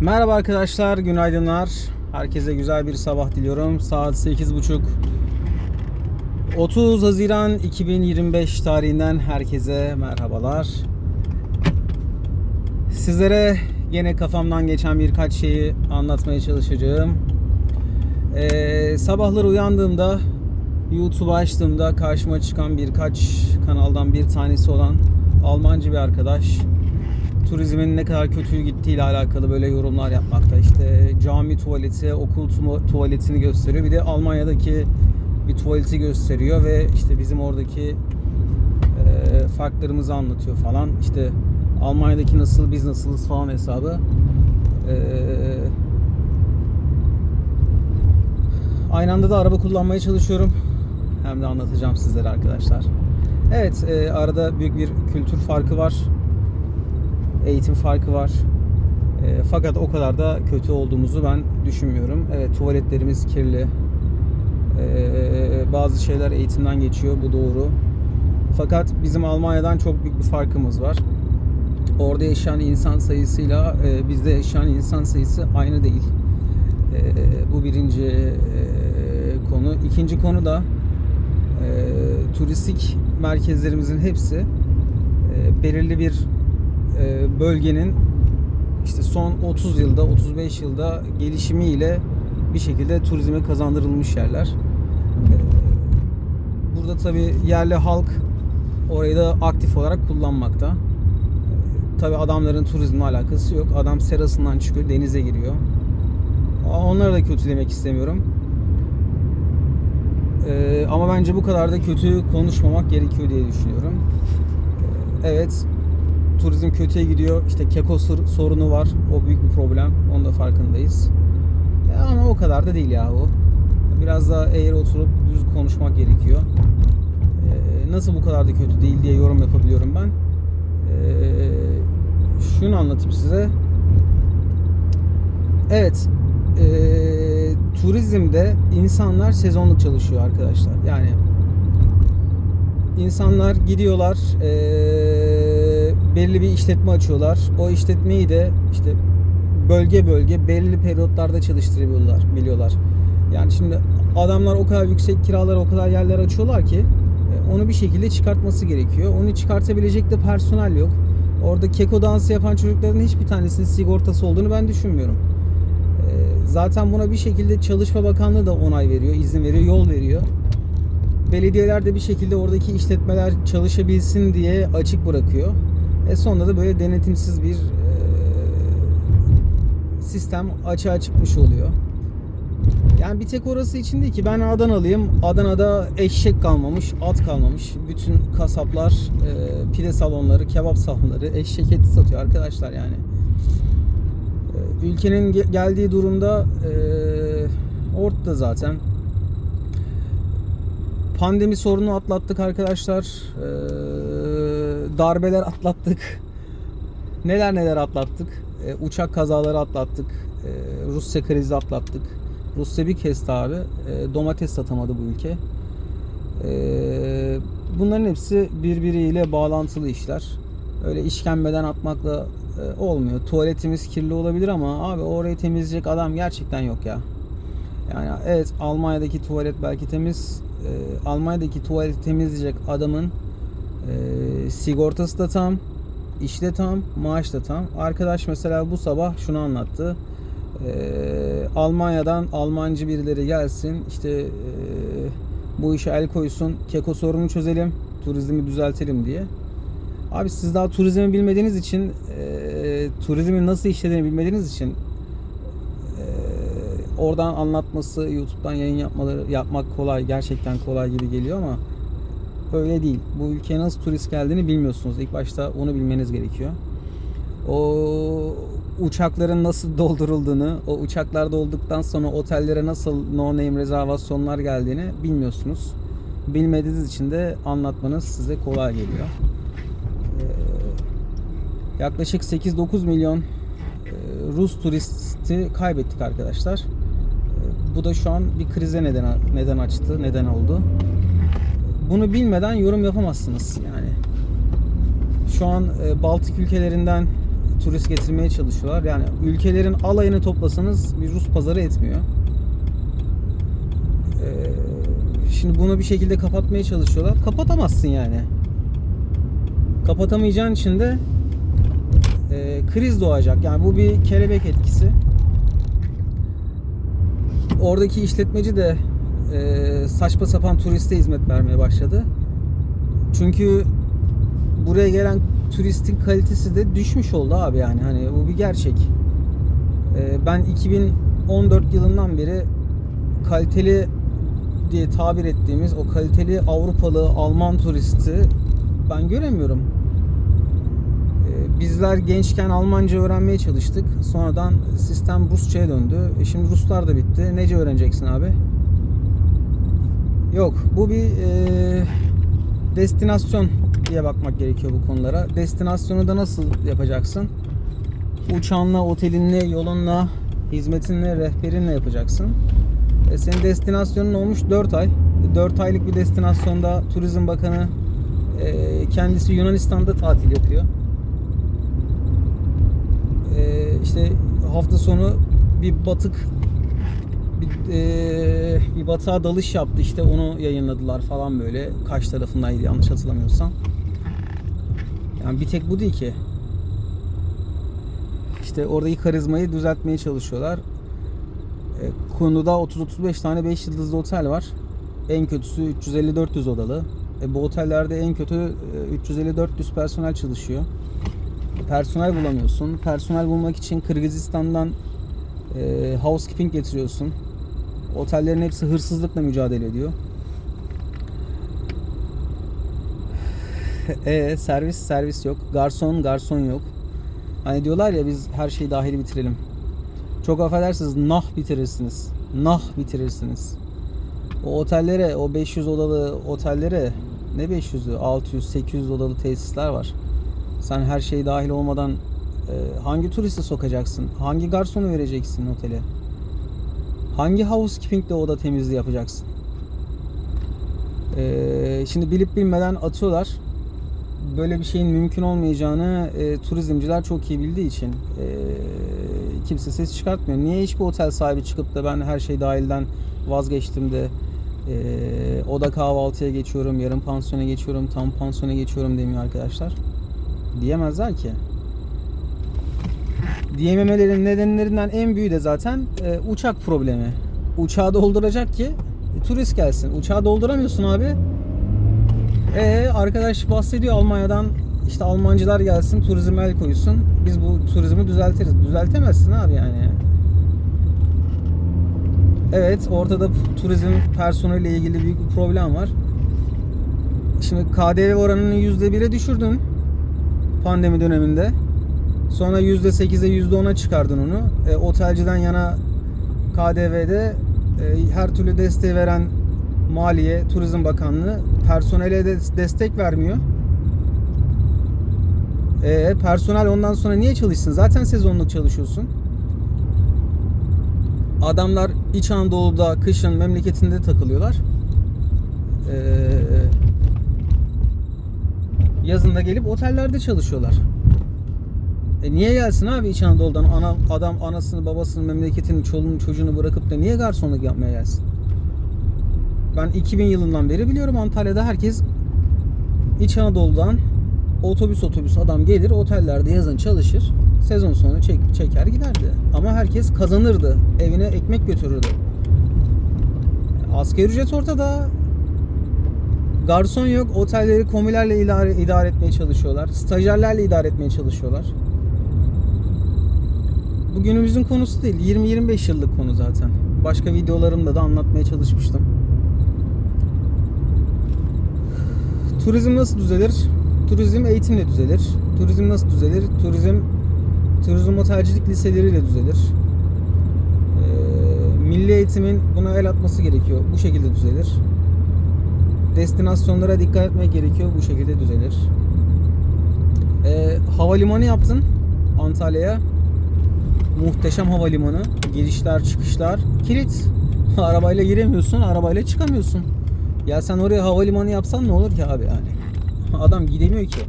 Merhaba arkadaşlar, günaydınlar. Herkese güzel bir sabah diliyorum. Saat 8.30. 30 Haziran 2025 tarihinden herkese merhabalar. Sizlere yine kafamdan geçen birkaç şeyi anlatmaya çalışacağım. Ee, sabahları uyandığımda YouTube'u açtığımda karşıma çıkan birkaç kanaldan bir tanesi olan Almancı bir arkadaş turizmin ne kadar kötü gittiğiyle alakalı böyle yorumlar yapmakta. İşte cami tuvaleti, okul tu- tuvaletini gösteriyor. Bir de Almanya'daki bir tuvaleti gösteriyor ve işte bizim oradaki e, farklarımızı anlatıyor falan. İşte Almanya'daki nasıl biz nasılız falan hesabı. E, aynı anda da araba kullanmaya çalışıyorum. Hem de anlatacağım sizlere arkadaşlar. Evet, e, arada büyük bir kültür farkı var eğitim farkı var. E, fakat o kadar da kötü olduğumuzu ben düşünmüyorum. Evet tuvaletlerimiz kirli. E, bazı şeyler eğitimden geçiyor bu doğru. Fakat bizim Almanya'dan çok büyük bir farkımız var. Orada yaşayan insan sayısıyla e, bizde yaşayan insan sayısı aynı değil. E, bu birinci e, konu. İkinci konu da e, turistik merkezlerimizin hepsi e, belirli bir bölgenin işte son 30 yılda 35 yılda gelişimiyle bir şekilde turizme kazandırılmış yerler. E, Burada tabi yerli halk orayı da aktif olarak kullanmakta. Tabi adamların turizmle alakası yok. Adam serasından çıkıyor, denize giriyor. Onları da kötülemek istemiyorum. E, ama bence bu kadar da kötü konuşmamak gerekiyor diye düşünüyorum. E, Evet, turizm kötüye gidiyor. İşte keko sor- sorunu var. O büyük bir problem. Onun da farkındayız. Ya ama o kadar da değil ya o. Biraz daha eğer oturup düz konuşmak gerekiyor. Ee, nasıl bu kadar da kötü değil diye yorum yapabiliyorum ben. Ee, şunu anlatayım size. Evet. ee, turizmde insanlar sezonluk çalışıyor arkadaşlar. Yani insanlar gidiyorlar eee, belli bir işletme açıyorlar. O işletmeyi de işte bölge bölge belli periyotlarda çalıştırabiliyorlar biliyorlar. Yani şimdi adamlar o kadar yüksek kiralar o kadar yerler açıyorlar ki e, onu bir şekilde çıkartması gerekiyor. Onu çıkartabilecek de personel yok. Orada keko dansı yapan çocukların hiçbir tanesinin sigortası olduğunu ben düşünmüyorum. E, Zaten buna bir şekilde Çalışma Bakanlığı da onay veriyor, izin veriyor, yol veriyor belediyeler de bir şekilde oradaki işletmeler çalışabilsin diye açık bırakıyor. E sonunda da böyle denetimsiz bir e, sistem açığa çıkmış oluyor. Yani bir tek orası için değil ki ben Adanalıyım. Adana'da eşek kalmamış, at kalmamış. Bütün kasaplar, e, pide salonları, kebap salonları eşek eti satıyor arkadaşlar yani. E, ülkenin ge- geldiği durumda e, ortada zaten pandemi sorunu atlattık arkadaşlar. Ee, darbeler atlattık. Neler neler atlattık. Ee, uçak kazaları atlattık. Ee, Rusya krizi atlattık. Rusya bir kez abi e, domates satamadı bu ülke. Ee, bunların hepsi birbiriyle bağlantılı işler. Öyle işkembeden atmakla e, olmuyor. Tuvaletimiz kirli olabilir ama abi orayı temizleyecek adam gerçekten yok ya. Yani evet Almanya'daki tuvalet belki temiz. Ee, Almanya'daki tuvaleti temizleyecek adamın e, sigortası da tam, iş de tam, maaş da tam. Arkadaş mesela bu sabah şunu anlattı. Ee, Almanya'dan Almancı birileri gelsin işte e, bu işe el koysun, keko sorunu çözelim, turizmi düzeltelim diye. Abi siz daha turizmi bilmediğiniz için, e, turizmin nasıl işlediğini bilmediğiniz için ee, oradan anlatması, YouTube'dan yayın yapmaları yapmak kolay, gerçekten kolay gibi geliyor ama öyle değil. Bu ülkeye nasıl turist geldiğini bilmiyorsunuz. İlk başta onu bilmeniz gerekiyor. O uçakların nasıl doldurulduğunu, o uçaklarda olduktan sonra otellere nasıl no name rezervasyonlar geldiğini bilmiyorsunuz. Bilmediğiniz için de anlatmanız size kolay geliyor. Ee, yaklaşık 8-9 milyon e, Rus turisti kaybettik arkadaşlar. E, Bu da şu an bir krize neden neden açtı, neden oldu. Bunu bilmeden yorum yapamazsınız yani. Şu an e, Baltık ülkelerinden turist getirmeye çalışıyorlar. Yani ülkelerin alayını toplasanız bir Rus pazarı etmiyor. Ee, şimdi bunu bir şekilde kapatmaya çalışıyorlar. Kapatamazsın yani. Kapatamayacağın için de e, kriz doğacak. Yani bu bir kelebek etkisi. Oradaki işletmeci de e, saçma sapan turiste hizmet vermeye başladı. Çünkü buraya gelen turistin kalitesi de düşmüş oldu abi yani hani bu bir gerçek. E, ben 2014 yılından beri kaliteli diye tabir ettiğimiz o kaliteli Avrupalı Alman turisti ben göremiyorum. Ee, Bizler gençken Almanca öğrenmeye çalıştık. Sonradan sistem Rusça'ya döndü. E şimdi Ruslar da bitti. Nece öğreneceksin abi? Yok. Bu bir e, destinasyon diye bakmak gerekiyor bu konulara. Destinasyonu da nasıl yapacaksın? Uçağınla, otelinle, yolunla, hizmetinle, rehberinle yapacaksın. E, senin destinasyonun olmuş 4 ay. 4 aylık bir destinasyonda Turizm Bakanı e, kendisi Yunanistan'da tatil yapıyor. E, işte hafta sonu bir batık bir, e, bir batığa dalış yaptı işte onu yayınladılar falan böyle kaç tarafındaydı yanlış hatırlamıyorsam. Yani bir tek bu değil ki. İşte oradaki karizmayı düzeltmeye çalışıyorlar. E, konuda 30-35 tane 5 yıldızlı otel var. En kötüsü 350-400 odalı. E, bu otellerde en kötü e, 350-400 personel çalışıyor. Personel bulamıyorsun. Personel bulmak için Kırgızistan'dan e, housekeeping getiriyorsun. Otellerin hepsi hırsızlıkla mücadele ediyor. E servis servis yok. Garson garson yok. Hani diyorlar ya biz her şeyi dahili bitirelim. Çok affedersiniz nah bitirirsiniz. Nah bitirirsiniz. O otellere, o 500 odalı otellere ne 500'ü? 600, 800 odalı tesisler var. Sen her şey dahil olmadan e, hangi turisti sokacaksın? Hangi garsonu vereceksin otele? Hangi housekeeping'de oda temizliği yapacaksın? E, şimdi bilip bilmeden atıyorlar. Böyle bir şeyin mümkün olmayacağını e, turizmciler çok iyi bildiği için e, kimse ses çıkartmıyor. Niye hiçbir otel sahibi çıkıp da ben her şey dahilden vazgeçtim de e, oda kahvaltıya geçiyorum, yarım pansiyona geçiyorum, tam pansiyona geçiyorum demiyor arkadaşlar. Diyemezler ki. Diyememelerin nedenlerinden en büyüğü de zaten e, uçak problemi. Uçağı dolduracak ki e, turist gelsin. Uçağı dolduramıyorsun abi. E arkadaş bahsediyor Almanya'dan işte Almancılar gelsin turizme el koysun. Biz bu turizmi düzeltiriz. Düzeltemezsin abi yani. Evet ortada turizm personeliyle ilgili büyük bir problem var. Şimdi KDV oranını %1'e düşürdün pandemi döneminde. Sonra %8'e %10'a çıkardın onu. E, otelciden yana KDV'de e, her türlü desteği veren Maliye, Turizm Bakanlığı personele de destek vermiyor. E, personel ondan sonra niye çalışsın? Zaten sezonluk çalışıyorsun. Adamlar İç Anadolu'da kışın memleketinde takılıyorlar. Ee, yazında gelip otellerde çalışıyorlar. E niye gelsin abi İç Anadolu'dan ana, adam anasını babasını memleketini çoluğunu çocuğunu bırakıp da niye garsonluk yapmaya gelsin? Ben 2000 yılından beri biliyorum Antalya'da herkes İç Anadolu'dan otobüs otobüs adam gelir otellerde yazın çalışır. Sezon sonu çek, çeker giderdi. Ama herkes kazanırdı. Evine ekmek götürürdü. Asgari ücret ortada. Garson yok. Otelleri komilerle idare, idare etmeye çalışıyorlar. Stajyerlerle idare etmeye çalışıyorlar. Bu günümüzün konusu değil. 20-25 yıllık konu zaten. Başka videolarımda da anlatmaya çalışmıştım. Turizm nasıl düzelir? Turizm eğitimle düzelir. Turizm nasıl düzelir? Turizm turizm otelcilik liseleriyle düzelir. Ee, milli eğitimin buna el atması gerekiyor. Bu şekilde düzelir. Destinasyonlara dikkat etmek gerekiyor. Bu şekilde düzelir. Ee, havalimanı yaptın Antalya'ya. Muhteşem havalimanı. Girişler çıkışlar kilit. arabayla giremiyorsun, arabayla çıkamıyorsun. Ya sen oraya havalimanı yapsan ne olur ki abi yani. Adam gidemiyor ki.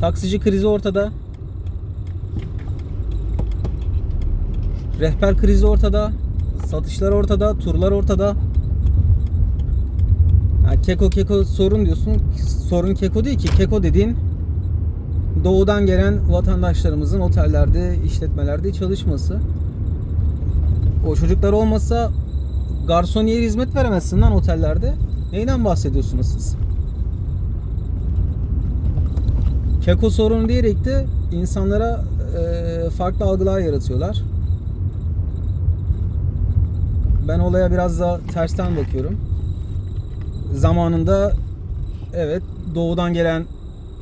Taksici krizi ortada. Rehber krizi ortada. Satışlar ortada, turlar ortada. Yani keko keko sorun diyorsun. Sorun keko değil ki. Keko dediğin doğudan gelen vatandaşlarımızın otellerde, işletmelerde çalışması. O çocuklar olmasa garsoniyer hizmet veremezsin lan otellerde. Neyden bahsediyorsunuz siz? Keko sorunu diyerek de insanlara e, farklı algılar yaratıyorlar. Ben olaya biraz da tersten bakıyorum. Zamanında evet doğudan gelen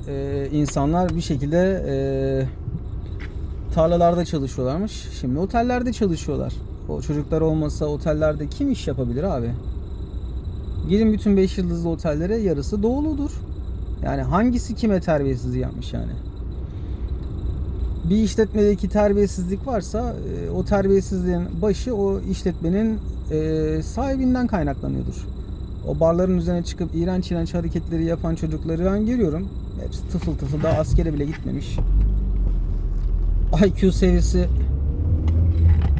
e, insanlar bir şekilde e, tarlalarda çalışıyorlarmış. Şimdi otellerde çalışıyorlar. O çocuklar olmasa otellerde kim iş yapabilir abi? Gidin bütün 5 yıldızlı otellere yarısı doğuludur. Yani hangisi kime terbiyesizliği yapmış yani? Bir işletmedeki terbiyesizlik varsa e, o terbiyesizliğin başı o işletmenin e, sahibinden kaynaklanıyordur. O barların üzerine çıkıp iğrenç iğrenç hareketleri yapan çocukları ben görüyorum. Hepsi tıfıl tıfıl daha askere bile gitmemiş. IQ seviyesi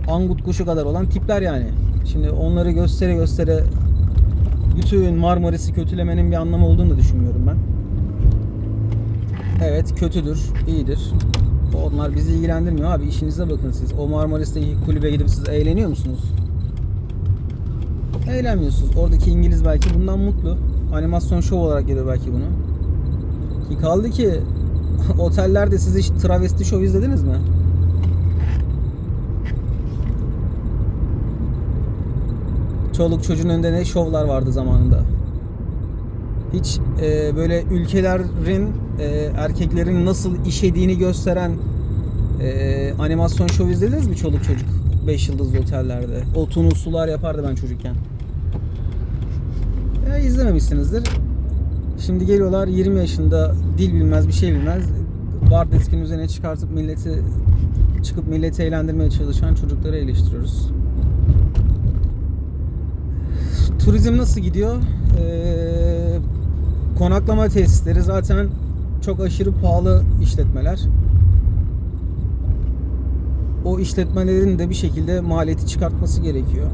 angut kuşu kadar olan tipler yani. Şimdi onları göstere göstere bütün Marmaris'i kötülemenin bir anlamı olduğunu da düşünmüyorum ben. Evet kötüdür, iyidir. Onlar bizi ilgilendirmiyor abi. İşinize bakın siz. O Marmaris'teki kulübe gidip siz eğleniyor musunuz? Eğlenmiyorsunuz. Oradaki İngiliz belki bundan mutlu. Animasyon şov olarak görüyor belki bunu. Ki kaldı ki otellerde siz hiç travesti şov izlediniz mi? Çoluk çocuğun önünde ne şovlar vardı zamanında. Hiç e, böyle ülkelerin e, erkeklerin nasıl işediğini gösteren e, animasyon şov izlediniz mi çoluk çocuk? 5 yıldızlı otellerde. O tunuslular yapardı ben çocukken. Ya izlememişsinizdir. Şimdi geliyorlar 20 yaşında dil bilmez bir şey bilmez. Bar deskinin üzerine çıkartıp milleti çıkıp milleti eğlendirmeye çalışan çocukları eleştiriyoruz. Turizm nasıl gidiyor? Ee, konaklama tesisleri zaten çok aşırı pahalı işletmeler. O işletmelerin de bir şekilde maliyeti çıkartması gerekiyor.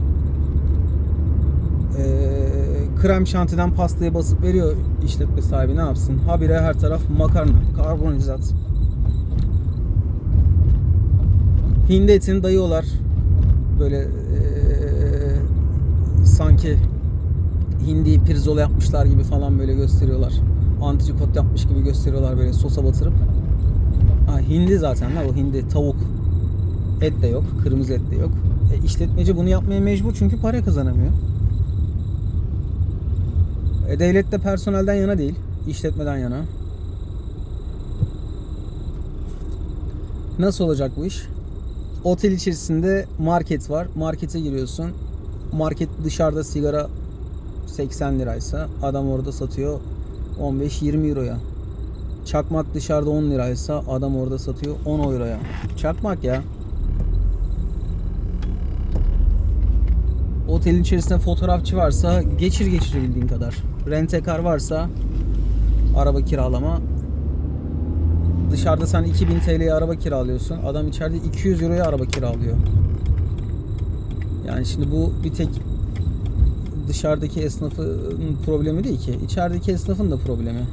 Krem şantiden pastaya basıp veriyor işletme sahibi ne yapsın? Habire her taraf makarna, karbonhidrat. Hindi etini dayıyorlar. Böyle ee, sanki hindi pirzola yapmışlar gibi falan böyle gösteriyorlar. Antrikot yapmış gibi gösteriyorlar böyle sosa batırıp. Ha, hindi zaten la o hindi tavuk. Et de yok, kırmızı et de yok. E, işletmeci bunu yapmaya mecbur çünkü para kazanamıyor. E, devlet de personelden yana değil, işletmeden yana. Nasıl olacak bu iş? Otel içerisinde market var. Markete giriyorsun. Market dışarıda sigara 80 liraysa adam orada satıyor 15-20 euroya. Çakmak dışarıda 10 liraysa adam orada satıyor 10 euroya. Çakmak ya. Otelin içerisinde fotoğrafçı varsa geçir geçirebildiğin kadar. Rentekar varsa araba kiralama. Dışarıda sen 2000 TL'ye araba kiralıyorsun. Adam içeride 200 euroya araba kiralıyor. Yani şimdi bu bir tek dışarıdaki esnafın problemi değil ki. İçerideki esnafın da problemi.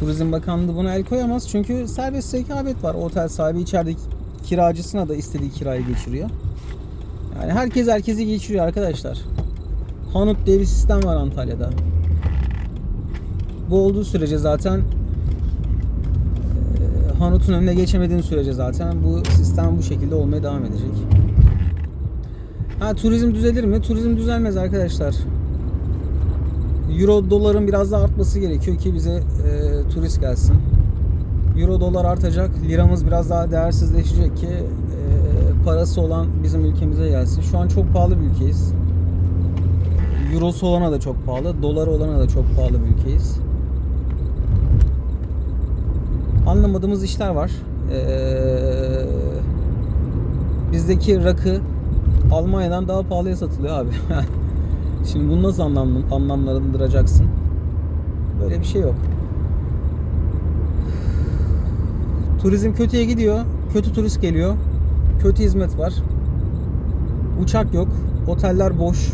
Turizm Bakanlığı buna el koyamaz çünkü serbest rekabet var. Otel sahibi içerideki kiracısına da istediği kirayı geçiriyor. Yani herkes herkesi geçiriyor arkadaşlar. Hanut diye bir sistem var Antalya'da. Bu olduğu sürece zaten e, Hanut'un önüne geçemediğin sürece zaten bu sistem bu şekilde olmaya devam edecek. Ha turizm düzelir mi? Turizm düzelmez arkadaşlar. Euro doların biraz daha artması gerekiyor ki bize e, turist gelsin. Euro dolar artacak, liramız biraz daha değersizleşecek ki e, parası olan bizim ülkemize gelsin. Şu an çok pahalı bir ülkeyiz. Eurosu olana da çok pahalı, doları olana da çok pahalı bir ülkeyiz. Anlamadığımız işler var. Ee, bizdeki rakı Almanya'dan daha pahalıya satılıyor abi. Şimdi bunu nasıl anlam anlamlandıracaksın? Böyle bir şey yok. Turizm kötüye gidiyor. Kötü turist geliyor. kötü hizmet var. Uçak yok. Oteller boş.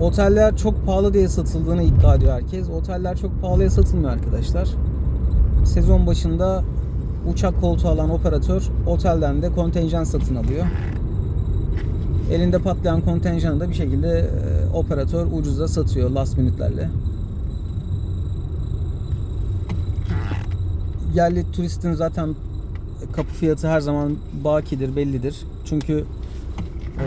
Oteller çok pahalı diye satıldığını iddia ediyor herkes. Oteller çok pahalıya satılmıyor arkadaşlar. Sezon başında uçak koltuğu alan operatör otelden de kontenjan satın alıyor. Elinde patlayan kontenjanı da bir şekilde e, operatör ucuza satıyor last minute'lerle. Yerli turistin zaten kapı fiyatı her zaman bakidir, bellidir. Çünkü e,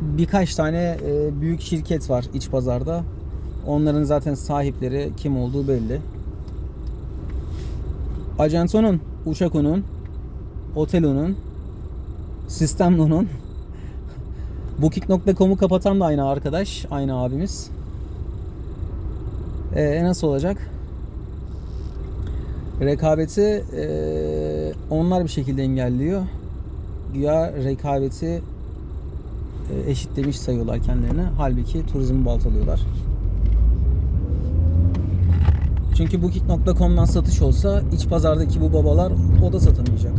birkaç tane e, büyük şirket var iç pazarda. Onların zaten sahipleri kim olduğu belli. Acento'nun, uçak onun, otel onun, sistem onun. Booking.com'u kapatan da aynı arkadaş, aynı abimiz. Ee, nasıl olacak? Rekabeti ee, onlar bir şekilde engelliyor. Güya rekabeti e, eşitlemiş sayıyorlar kendilerini. Halbuki turizmi baltalıyorlar. Çünkü Booking.com'dan satış olsa iç pazardaki bu babalar o da satamayacak.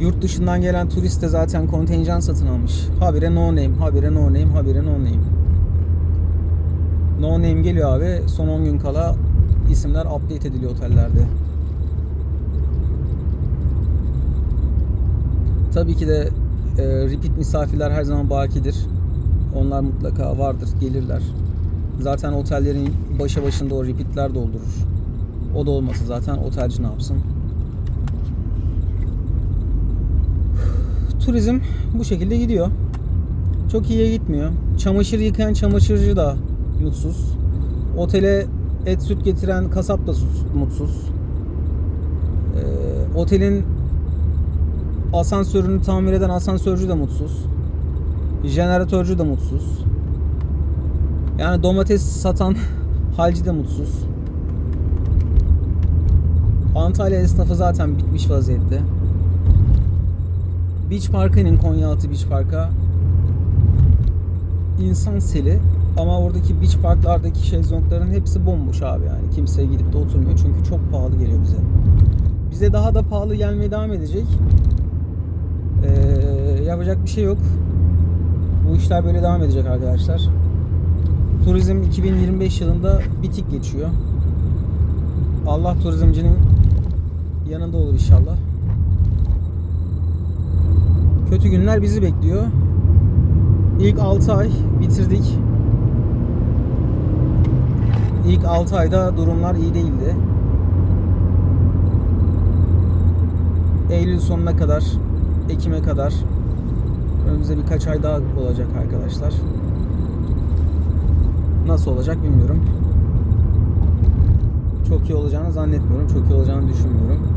Yurt dışından gelen turist de zaten kontenjan satın almış. Habire no name, habire no name, habire no name. No name geliyor abi. Son 10 gün kala isimler update ediliyor otellerde. Tabii ki de e, repeat misafirler her zaman bakidir. Onlar mutlaka vardır, gelirler. Zaten otellerin başa başında o repeatler doldurur. O da olmasa zaten otelci ne yapsın? Turizm bu şekilde gidiyor. Çok iyiye gitmiyor. Çamaşır yıkayan çamaşırcı da mutsuz. Otele et süt getiren kasap da mutsuz. Ee, otelin asansörünü tamir eden asansörcü de mutsuz. Jeneratörcü de mutsuz. Yani domates satan halci de mutsuz. Antalya esnafı zaten bitmiş vaziyette. Beach Park'a inin Konyaaltı Beach Park'a. İnsan seli ama oradaki beach parklardaki şezlongların hepsi bomboş abi yani. Kimse gidip de oturmuyor çünkü çok pahalı geliyor bize. Bize daha da pahalı gelmeye devam edecek. Yapacak bir şey yok. Bu işler böyle devam edecek arkadaşlar. Turizm 2025 yılında bitik geçiyor. Allah turizmcinin yanında olur inşallah. Kötü günler bizi bekliyor. İlk 6 ay bitirdik. İlk 6 ayda durumlar iyi değildi. Eylül sonuna kadar, Ekim'e kadar önümüzde birkaç ay daha olacak arkadaşlar. Nasıl olacak bilmiyorum. Çok iyi olacağını zannetmiyorum. Çok iyi olacağını düşünmüyorum.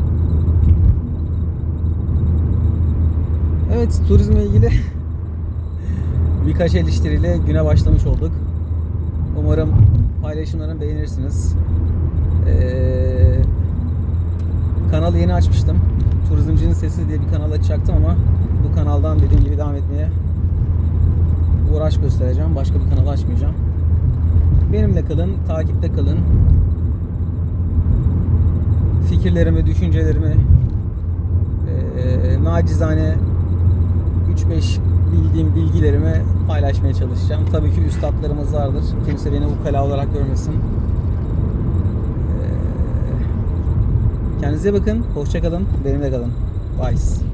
Evet, turizmle ilgili birkaç eleştiriyle güne başlamış olduk. Umarım paylaşımlarımı beğenirsiniz. Ee, kanalı yeni açmıştım. Turizmcinin Sesi diye bir kanal açacaktım ama bu kanaldan dediğim gibi devam etmeye uğraş göstereceğim. Başka bir kanal açmayacağım. Benimle kalın, takipte kalın. Fikirlerimi, düşüncelerimi eee nacizane 3-5 bildiğim bilgilerimi paylaşmaya çalışacağım. Tabii ki üstadlarımız vardır. Kimse beni ukala olarak görmesin. Eee, Kendinize bakın. Hoşça kalın. Benimle kalın. Bye.